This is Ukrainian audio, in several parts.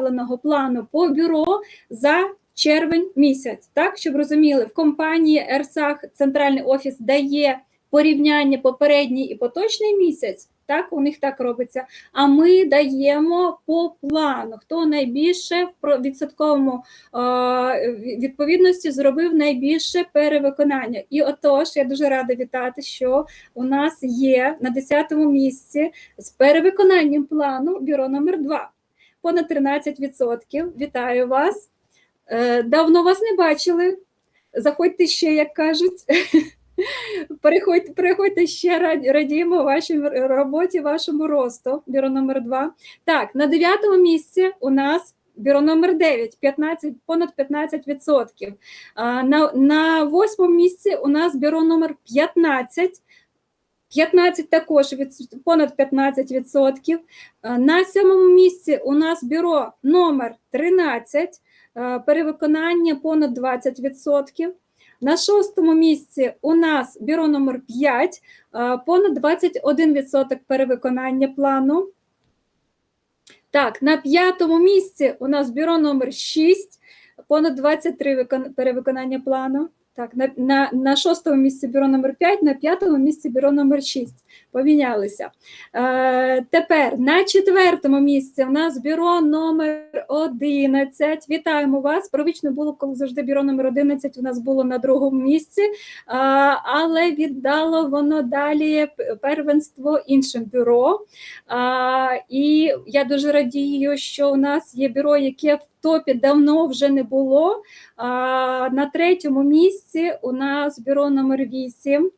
представленого плану по бюро за червень місяць. Так, щоб розуміли, в компанії ЕРСАХ центральний офіс дає порівняння попередній і поточний місяць. Так, у них так робиться. А ми даємо по плану, хто найбільше в відсотковому відповідності зробив найбільше перевиконання. І отож, я дуже рада вітати, що у нас є на 10-му місці з перевиконанням плану бюро номер 2 понад 13%. Вітаю вас. Е, Давно вас не бачили. Заходьте ще, як кажуть. Переходьте, переходьте ще раді- радіємо вашій роботі, вашому росту. Бюро номер 2 Так, на дев'ятому місці у нас бюро номер 9, 15, понад 15%. А, на, на восьмому місці у нас бюро номер 15, 15 також від, понад 15%. На сьомому місці у нас бюро номер 13, перевиконання понад 20%. На шостому місці у нас бюро номер 5, понад 21% перевиконання плану. Так, на п'ятому місці у нас бюро номер 6, понад 23 перевиконання плану. Так, на, на, на шостому місці бюро номер 5, на п'ятому місці бюро номер 6. Помінялися. Е, тепер на четвертому місці у нас бюро номер 11. Вітаємо вас. Провічно було, коли завжди бюро номер 11 у нас було на другому місці, а, але віддало воно далі первенство іншим бюро. А, і я дуже радію, що у нас є бюро, яке в топі давно вже не було. А, на третьому місці у нас бюро номер 8.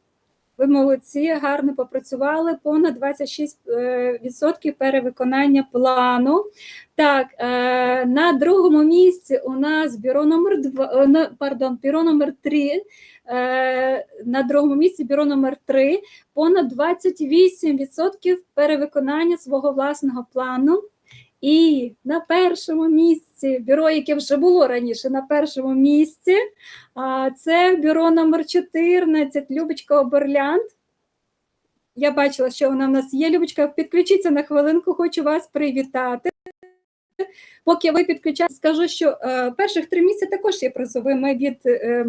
Ви молодці, гарно попрацювали. Понад 26% перевиконання плану. Так, е, на другому місці у нас бюро номер 2, пардон, бюро номер 3. Е, на другому місці бюро номер 3 понад 28% перевиконання свого власного плану. І на першому місці бюро, яке вже було раніше, на першому місці, а, це бюро номер 14, Любочка Оберлянд. Я бачила, що вона в нас є. Любочка, підключіться на хвилинку, хочу вас привітати. Поки ви підключаєте, скажу, що е, перших три місяці також є призовими від е,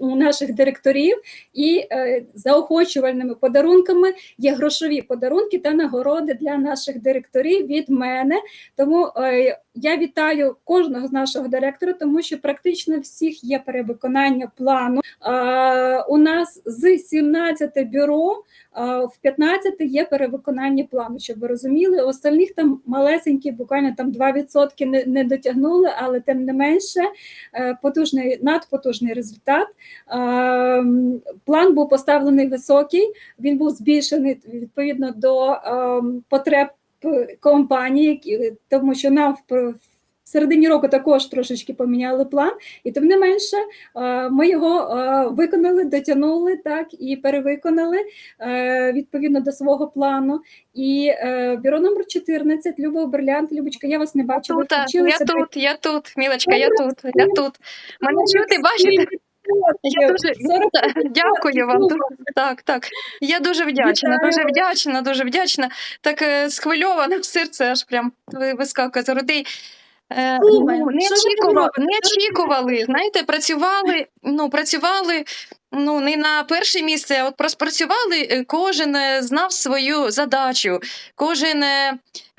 у наших директорів, і е, заохочувальними подарунками є грошові подарунки та нагороди для наших директорів від мене. Тому е, я вітаю кожного з нашого директора, тому що практично всіх є перевиконання плану. У нас з 17 бюро в 15 є перевиконання плану, щоб ви розуміли. Остальних там малесенькі, буквально там 2% не, не дотягнули, але тим не менше е, потужний, надпотужний результат. А, м, План був поставлений високий, він був збільшений відповідно до ем, потреб е, компанії, тому що нам в середині року також трошечки поміняли план, і тим не менше е, ми його е, виконали, дотягнули так і перевиконали відповідно до свого плану. І бюро номер 14, Люба Оберлянт, Любочка, я вас не бачила. Я тут, я тут, Мілочка, я тут, я тут. Мене чути, бачите? Я дуже дякую вам. Так, так. Я дуже вдячна, дуже вдячна, дуже вдячна. Так е, схвильована в серце аж прям ви- вискакує з грудей. Е, ну, не очікували, не очікували. Знаєте, працювали, ну, працювали ну, не на перше місце, а от працювали, е, кожен знав свою задачу, кожен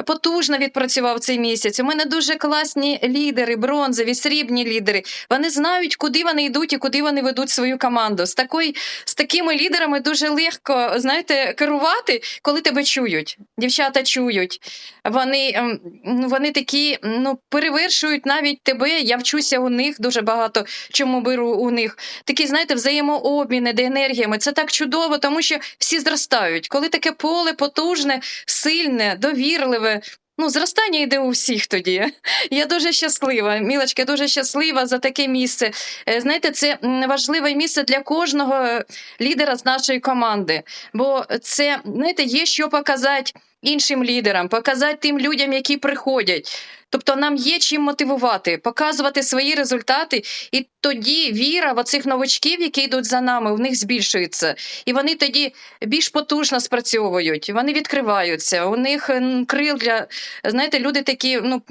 потужно відпрацював цей місяць. У мене дуже класні лідери, бронзові, срібні лідери. Вони знають, куди вони йдуть і куди вони ведуть свою команду. З такої, з такими лідерами дуже легко знаєте, керувати, коли тебе чують. Дівчата чують. Вони, ем, ну, вони такі ну, перевершують навіть тебе. Я вчуся у них дуже багато, чому беру у них. Такі, знаєте, взаємообміни де енергіями. Це так чудово, тому що всі зростають. Коли таке поле потужне, сильне, довірливе. Ну, зростання йде у всіх тоді. Я дуже щаслива. Мілочка, дуже щаслива за таке місце. Е, Знаєте, це важливе місце для кожного лідера з нашої команди. Бо це, знаєте, є що показати іншим лідерам, показати тим людям, які приходять. Тобто нам є чим мотивувати, показувати свої результати, і тоді віра в оцих новачків, які йдуть за нами, в них збільшується. І вони тоді більш потужно спрацьовують, вони відкриваються. У них крил для знаєте, люди такі ну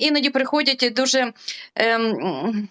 іноді приходять дуже. Ем,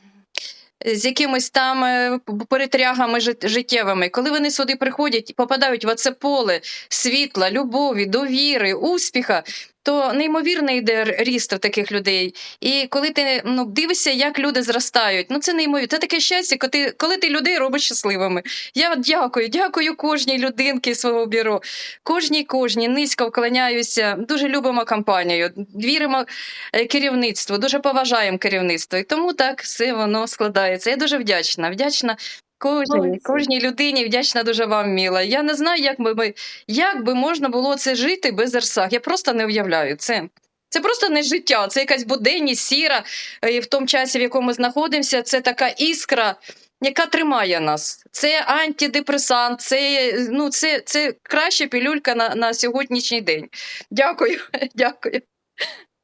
з якимись там е, перетрягами жит- життєвими, коли вони сюди приходять попадають в оце поле світла, любові, довіри, успіха, то неймовірний йде ріст в таких людей. І коли ти ну, дивишся, як люди зростають, ну це неймовірно. Це таке щастя, коли ти, коли ти людей робиш щасливими. Я дякую, дякую кожній людинці свого бюро, кожній, кожній, низько вклоняюся. Дуже любимо компанію, віримо е, керівництву, дуже поважаємо керівництво. І тому так все воно складається. Я дуже вдячна. Вдячна кожній, кожній людині, вдячна дуже вам, Міла. Я не знаю, як би ми, як би можна було це жити без Ерсах. Я просто не уявляю це. Це просто не життя, це якась буденність, сіра. е, І в тому часі, в якому ми знаходимося, це така іскра, яка тримає нас. Це антидепресант, це, ну, це, це краща пілюлька на, на сьогоднішній день. Дякую, дякую.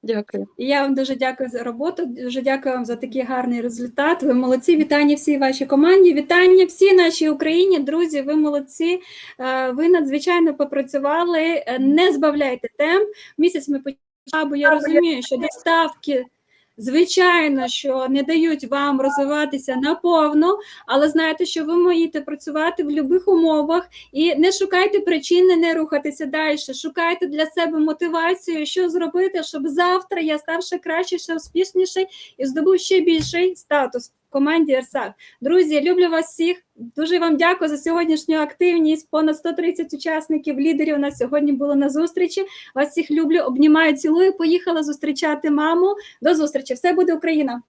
Дякую. І Я вам дуже дякую за роботу. Дуже дякую вам за такий гарний результат. Ви молодці. Вітання всій вашій команді. Вітання всій нашій Україні. Друзі, ви молодці. Е, Ви надзвичайно попрацювали. Е, Не збавляйте темп. Місяць ми почали, бо я розумію, що доставки. Звичайно, що не дають вам розвиватися наповно, але знаєте, що ви можете працювати в будь-яких умовах і не шукайте причини не рухатися далі. Шукайте для себе мотивацію, що зробити, щоб завтра я став ще краще, ще успішніший і здобув ще більший статус команді ЕРСАК. Друзі, люблю вас всіх. Дуже вам дякую за сьогоднішню активність. Понад 130 учасників, лідерів у нас сьогодні було на зустрічі. Вас всіх люблю, обнімаю, цілую. Поїхала зустрічати маму. До зустрічі! Все буде Україна!